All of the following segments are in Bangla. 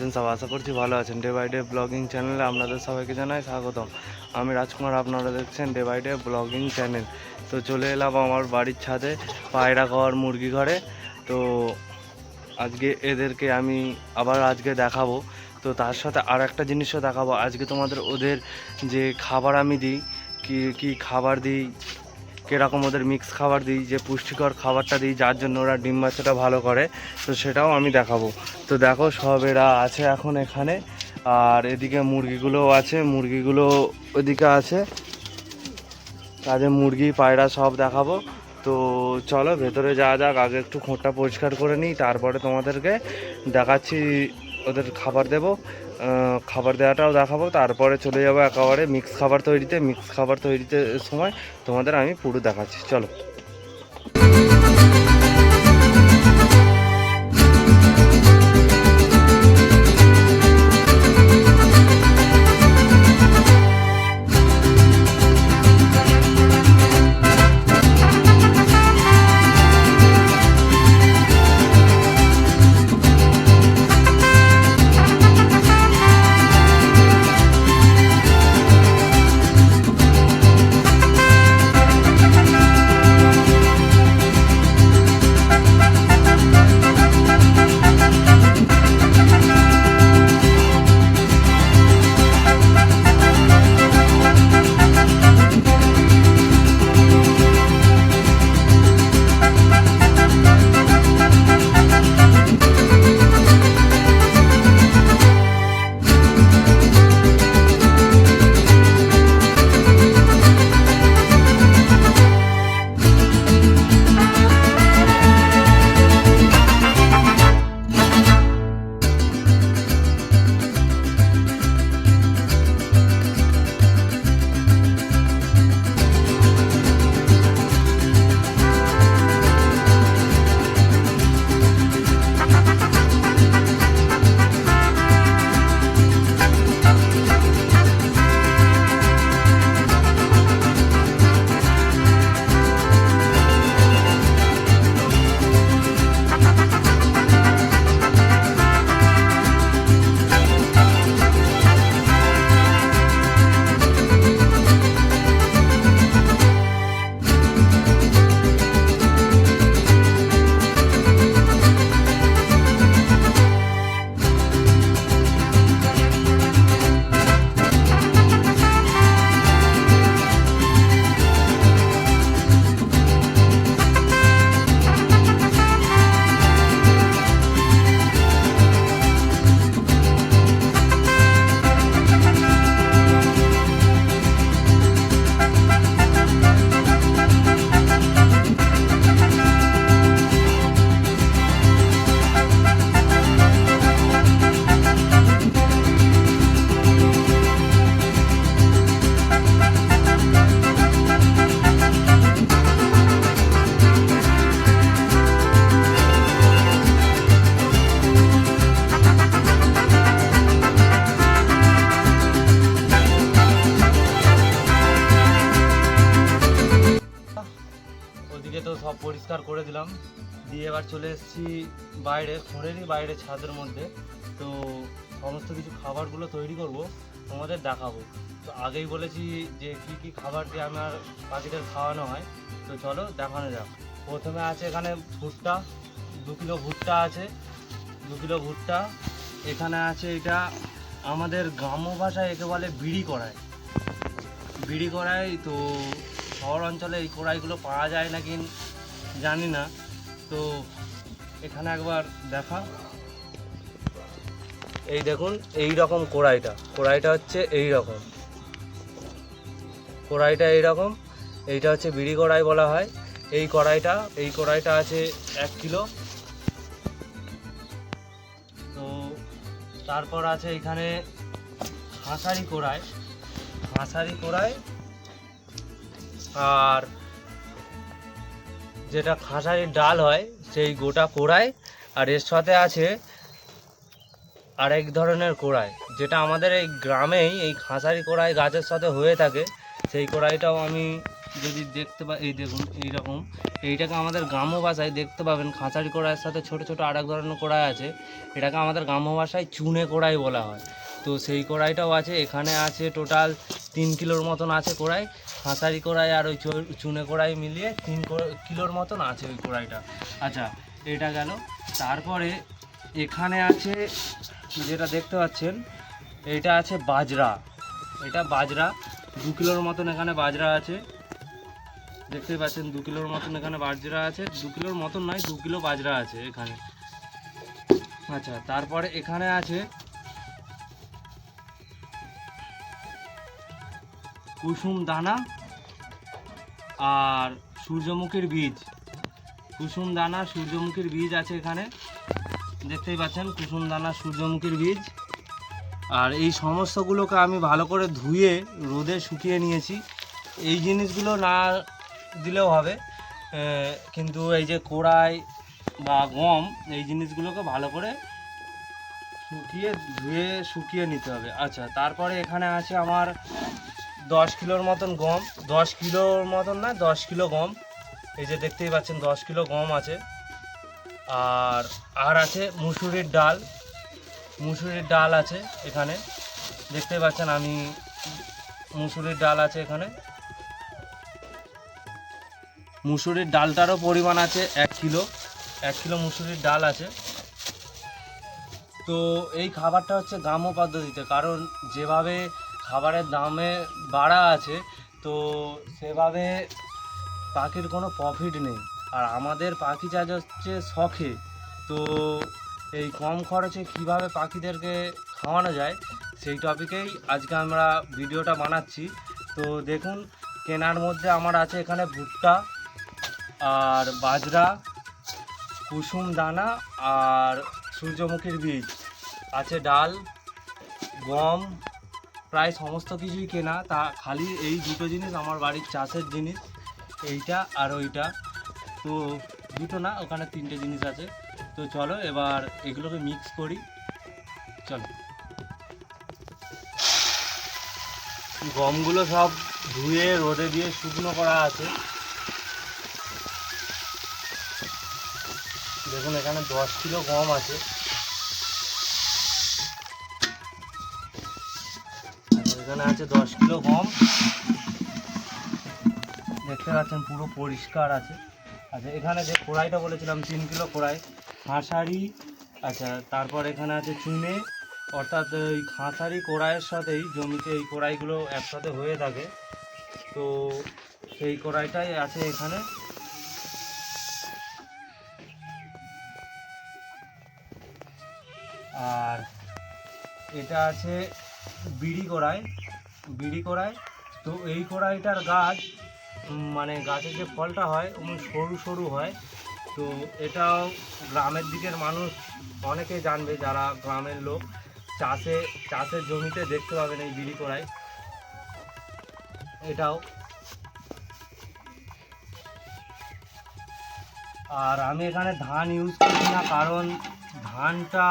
আছেন সব, আশা করছি ভালো আছেন। ডে বাই ডে ব্লগিং চ্যানেলে আপনাদের সবাইকে জানাই স্বাগতম। আমি রাজকুমার, আপনারা দেখছেন day by day blogging channel তো চলে এলাম আমার বাড়ির ছাদে, পায়রা ঘর মুরগি ঘরে। তো আজকে এদেরকে আমি আবার আজকে দেখাবো। তো তার সাথে আর একটা জিনিসও দেখাবো। আজকে তোমাদের ওদের যে খাবার আমি দিই, কি কি খাবার দিই কীরকম ওদের মিক্স খাবার দিই, যে পুষ্টিকর খাবারটা দিই, যার জন্য ওরা ডিম বাচ্চাটা ভালো করে, তো সেটাও আমি দেখাবো। তো দেখো সব এরা আছে এখন এখানে, আর এদিকে মুরগিগুলোও আছে, মুরগিগুলো ওদিকে আছে। কাজে মুরগি, পায়রা সব দেখাবো। তো চলো ভেতরে যাওয়া যাক, আগে একটু খোঁটটা পরিষ্কার করে নিই, তারপরে তোমাদেরকে দেখাচ্ছি ওদের খাবার দেবো। খাবার দেওয়াটাও দেখাবো। তারপরে চলে যাব একেবারে মিক্স খাবার তৈরিতে। মিক্স খাবার তৈরিতে সময় তোমাদের আমি পুরো দেখাচ্ছি। চলো। পরিষ্কার করে দিলাম। দিয়ে এবার চলে এসেছি বাইরে ঘরেরই বাইরে ছাদের মধ্যে। তো সমস্ত কিছু খাবারগুলো তৈরি করব, তোমাদের দেখাবো। তো আগেই বলেছি যে কি কি খাবার দিয়ে আমার পাখিদের খাওয়ানো হয়। তো চলো দেখানো যাক। প্রথমে আছে এখানে ভুট্টা, দু কিলো ভুট্টা আছে। দু কিলো ভুট্টা। এখানে আছে এটা আমাদের গ্রাম্য ভাষায় একে বলে বিড়ি কড়াই। বিড়ি কড়াই তো শহর অঞ্চলে এই কড়াইগুলো পাওয়া যায় নাকি জানি না। তো এখানে একবার দেখা। এই দেখুন এই রকম কড়াইটা। কড়াইটা হচ্ছে এই রকম কড়াইটা এই রকম এইটা হচ্ছে বিড়ি কড়াই বলা হয়। এই কড়াইটা এই কড়াইটা আছে এক কিলো। তো তারপর আছে এখানে হাঁসারি কড়াই। হাঁসারি কড়াই আর যেটা খাঁসারির ডাল হয়, সেই গোটা কোড়াই আর এর সাথে আছে আরেক ধরনের কোড়াই যেটা আমাদের এই গ্রামেই এই খাঁসারি কোড়াই গাছের সাথে হয়ে থাকে। সেই কড়াইটাও আমি যদি দেখতে পা এই দেখুন, এইরকম। এইটাকে আমাদের গ্রাম্য ভাষায় দেখতে পাবেন খাঁচারি কড়াইয়ের সাথে ছোট ছোট আরেক ধরনের কড়াই আছে। এটাকে আমাদের গ্রাম্য ভাষায় চুনে কড়াই বলা হয়। তো সেই কড়াইটাও আছে, এখানে আছে টোটাল তিন কিলোর মতন আছে কড়াই হাঁসারি কড়াই আর ওই চুনে কড়াই মিলিয়ে তিন কিলোর মতন আছে ওই কড়াইটা। আচ্ছা এটা গেল। তারপরে এখানে আছে, যেটা দেখতে পাচ্ছেন, এটা আছে বাজরা। এটা বাজরা, দু কিলোর মতন এখানে বাজরা আছে। দেখতেই পাচ্ছেন, দু কিলোর মতন এখানে বাজরা আছে। দু কিলোর মতন নয়, দু কিলো বাজরা আছে এখানে। আচ্ছা তারপরে এখানে আছে কুসুম দানা আর সূর্যমুখীর বীজ। কুসুম দানা, সূর্যমুখীর বীজ আছে এখানে। দেখতেই পাচ্ছেন, কুসুম দানা, সূর্যমুখীর বীজ। আর এই সমস্তগুলোকে আমি ভালো করে ধুয়ে, রোদে শুকিয়ে নিয়েছি। এই জিনিসগুলো না দিলেও হবে কিন্তু এই যে কোড়াই বা গম, এই জিনিসগুলোকে ভালো করে শুকিয়ে, ধুয়ে শুকিয়ে নিতে হবে। আচ্ছা তারপরে এখানে আছে আমার দশ কিলোর মতন গম, দশ কিলোর মতন না, দশ কিলো গম। এই যে দেখতেই পাচ্ছেন, দশ কিলো গম আছে। আর আর আছে মুসুরির ডাল। মুসুরির ডাল আছে এখানে। দেখতে পাচ্ছেন, আমি মুসুরির ডাল আছে এখানে। মুসুরির ডালটারও পরিমাণ আছে এক কিলো। এক কিলো মুসুরির ডাল আছে। তো এই খাবারটা হচ্ছে গ্রাম্য পদ্ধতিতে। কারণ যেভাবে খাবারের দামে বাড়া আছে, তো সেভাবে পাখির কোনো প্রফিট নেই। আর আমাদের পাখি চাষ হচ্ছে শখে, তো এই কম খরচে কীভাবে পাখিদেরকে খাওয়ানো যায়, সেই টপিকেই আজকে আমরা ভিডিওটা বানাচ্ছি। তো দেখুন, কেনার মধ্যে আমার আছে এখানে ভুট্টা, আর বাজরা, কুসুম দানা, আর সূর্যমুখীর বীজ, আছে ডাল, গম প্রায় সমস্ত কিছুই কেনা। তা খালি এই দুটো জিনিস, আমার বাড়ির চাষের জিনিস, এইটা আর ওইটা। তো দুটো না, ওখানে তিনটে জিনিস আছে। তো চলো, এবার এগুলোকে মিক্স করি। চলো। গমগুলো সব ধুয়ে, রোদে দিয়ে শুকনো করা আছে। দেখুন, এখানে দশ কিলো গম আছে। এখানে আছে দশ কিলো গম। দেখতে পাচ্ছেন পুরো পরিষ্কার আছে। আচ্ছা এখানে যে কড়াইটা বলেছিলাম, তিন কিলো কড়াই। খাঁসারি আচ্ছা তারপর এখানে আছে চুনে। অর্থাৎ এই খাঁসারি কড়াইয়ের সাথেই জমিতে এই কড়াইগুলো একসাথে হয়ে থাকে। তো সেই কড়াইটাই আছে এখানে। আর এটা আছে বিড়ি কড়াই। বিড়ি কড়াই। তো এই কড়াইটার গাছ মানে গাছের যে ফলটা হয় ওমন সরু সরু হয়। তো এটাও গ্রামের দিকের মানুষ অনেকেই জানবে যারা গ্রামের লোক। চাষে, চাষের জমিতে দেখতে পাবেন এই বিড়ি কড়াই। এটাও। আর আমি এখানে ধান ইউজ করছি না, কারণ ধানটা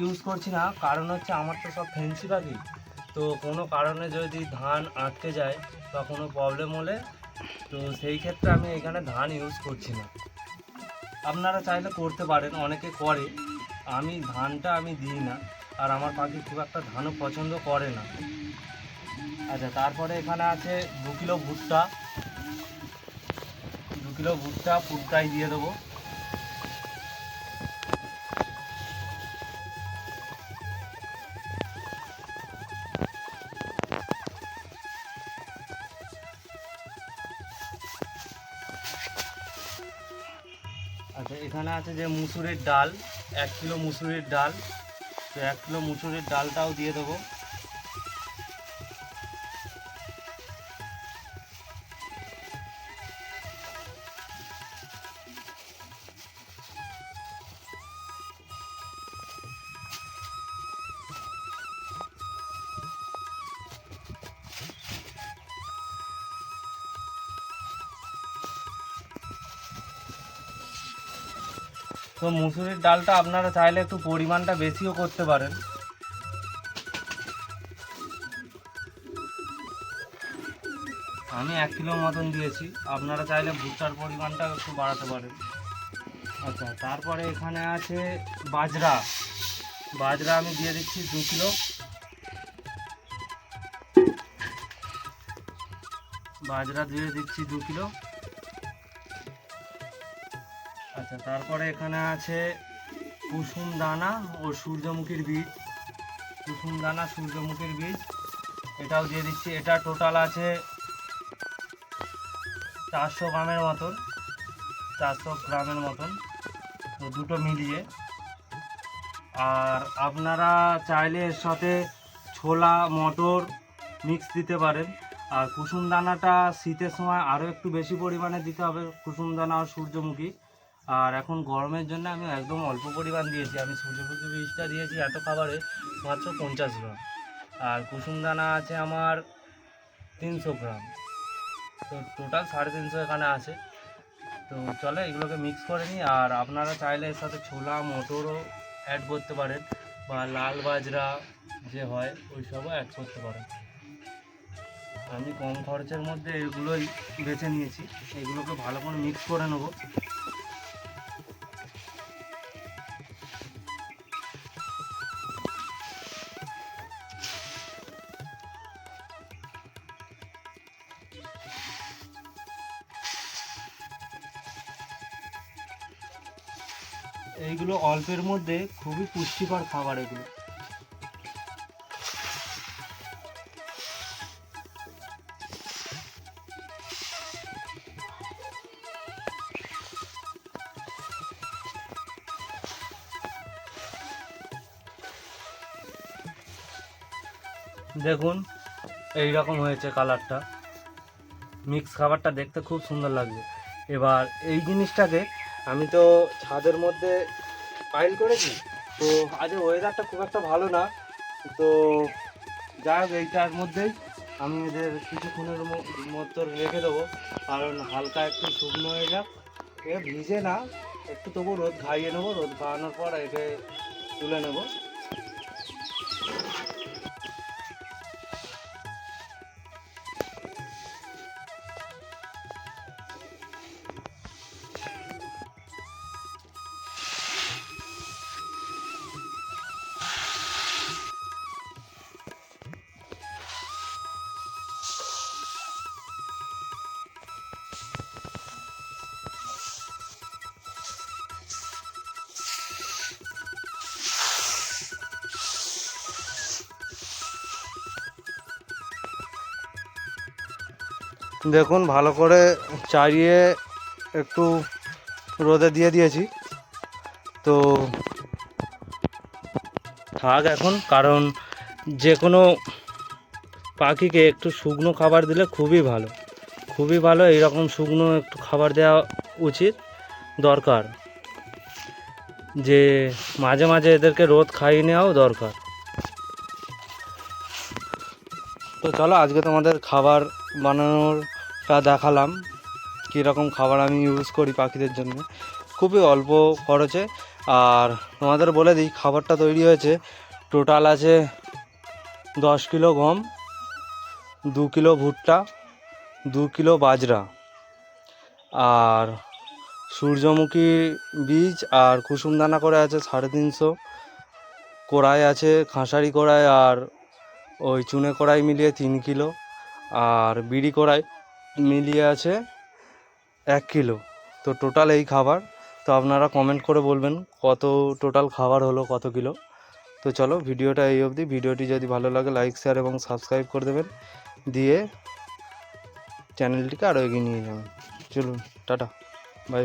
ইউজ করছি না। কারণ হচ্ছে আমার তো সব ফেন্সি পাখি। তো কোনো কারণে যদি ধান আটকে যায় বা কোনো প্রবলেম হলে, তো সেই ক্ষেত্রে আমি এখানে ধান ইউজ করছি না। আপনারা চাইলে করতে পারেন, অনেকে করে। আমি ধানটা আমি দিই না, আর আমার পাখি খুব একটা ধানও পছন্দ করে না। আচ্ছা তারপরে এখানে আছে দু কিলো ভুট্টা। দু কিলো ভুট্টা পুরটাই দিয়ে দেবো। আচ্ছা এখানে আছে যে মুসুরের ডাল, এক কিলো মুসুরের ডাল। তো এক কিলো মুসুরের ডালটাও দিয়ে দেবো। তো মুসুরির ডালটা আপনারা চাইলে একটু পরিমাণটা বেশিও করতে পারেন। আমি এক কিলো মতন দিয়েছি। আপনারা চাইলে ভুট্টার পরিমাণটা একটু বাড়াতে পারেন। আচ্ছা তারপরে এখানে আছে বাজরা। বাজরা আমি দিয়ে দিচ্ছি দু কিলো। বাজরা দিয়ে দিচ্ছি দু কিলো। আচ্ছা তারপরে এখানে আছে কুসুম দানা ও সূর্যমুখীর বীজ। কুসুম দানা সূর্যমুখীর বীজ। এটাও দিয়ে দিচ্ছি। এটা টোটাল আছে চারশো গ্রামের মতন, চারশো গ্রামের মতন। তো দুটো মিলিয়ে। আর আপনারা চাইলে এর সাথে ছোলা, মটর মিক্স দিতে পারেন। আর কুসুম দানাটা শীতের সময় আরও একটু বেশি পরিমাণে দিতে হবে। কুসুম দানা আর সূর্যমুখী। আর এখন গরমের জন্য আমি একদম অল্প পরিমাণ দিয়েছি। আমি সূর্যমুখী বীজটা দিয়েছি এত খাবারে মাত্র পঞ্চাশ গ্রাম। আর কুসুম দানা আছে আমার তিনশো গ্রাম। তো টোটাল সাড়ে তিনশো এখানে আছে। তো চলে, এগুলোকে মিক্স করে নিই। আর আপনারা চাইলে এর সাথে ছোলা, মটরও অ্যাড করতে পারেন। বা লাল বাজরা যে হয়, ওই সবও অ্যাড করতে পারেন। আমি কম খরচের মধ্যে এগুলোই বেছে নিয়েছি। এগুলোকে ভালো করে মিক্স করে নেব। এইগুলো অল্পের মধ্যে খুবই পুষ্টিকর খাবার এগুলো। দেখুন এই রকম হয়েছে কালারটা। মিক্স খাবারটা দেখতে খুব সুন্দর লাগবে এবার এই জিনিসটাকে আমি তো ছাদের মধ্যে পাইল করেছি, তো আজ ওয়েদারটা খুব একটা ভালো না, তো যাই হোক, এইটার মধ্যেই আমি এদের কিছুক্ষণের মতো রেখে দেবো, কারণ হালকা একটু শুকনো হয়ে যাক। এ ভিজে না, একটু তবু রোদ খাইয়ে নেব, রোদ খাওয়ানোর পর একে তুলে নেব। দেখুন, ভালো করে চাড়িয়ে একটু রোদে দিয়ে দিয়েছি। তো থাক এখন, কারণ যে কোনো পাখিকে একটু শুকনো খাবার দিলে খুবই ভালো। খুবই ভালো, এইরকম শুকনো একটু খাবার দেওয়া উচিত, দরকার। যে মাঝে মাঝে এদেরকে রোদ খাইয়ে নেওয়াও দরকার। তো চলো, আজকে তোমাদের খাবার বানানোরটা দেখালাম কীরকম খাবার আমি ইউজ করি পাখিদের জন্য। খুবই অল্প খরচে। আর তোমাদের বলে দিই, খাবারটা তৈরি হয়েছে। টোটাল আছে দশ কিলো গম, দু কিলো ভুট্টা, দু কিলো বাজরা। আর সূর্যমুখী বীজ আর কুসুম দানা করে আছে সাড়ে তিনশো। কড়াই আছে খাঁসারি কড়াই আর ওই চুনে কড়াই মিলিয়ে তিন কিলো। আর বিড়ি কড়াই মিলিয়ে আছে এক কিলো। তো টোটাল এই খাবার, তো আপনারা কমেন্ট করে বলবেন কত টোটাল খাবার হলো, কত কিলো। তো চলো ভিডিওটা এই অবধি। ভিডিওটি যদি ভালো লাগে লাইক শেয়ার এবং সাবস্ক্রাইব করে দেবেন। দিয়ে চ্যানেলটিকে আরও এগিয়ে নিয়ে যাবেন। চলুন, টাটা বাই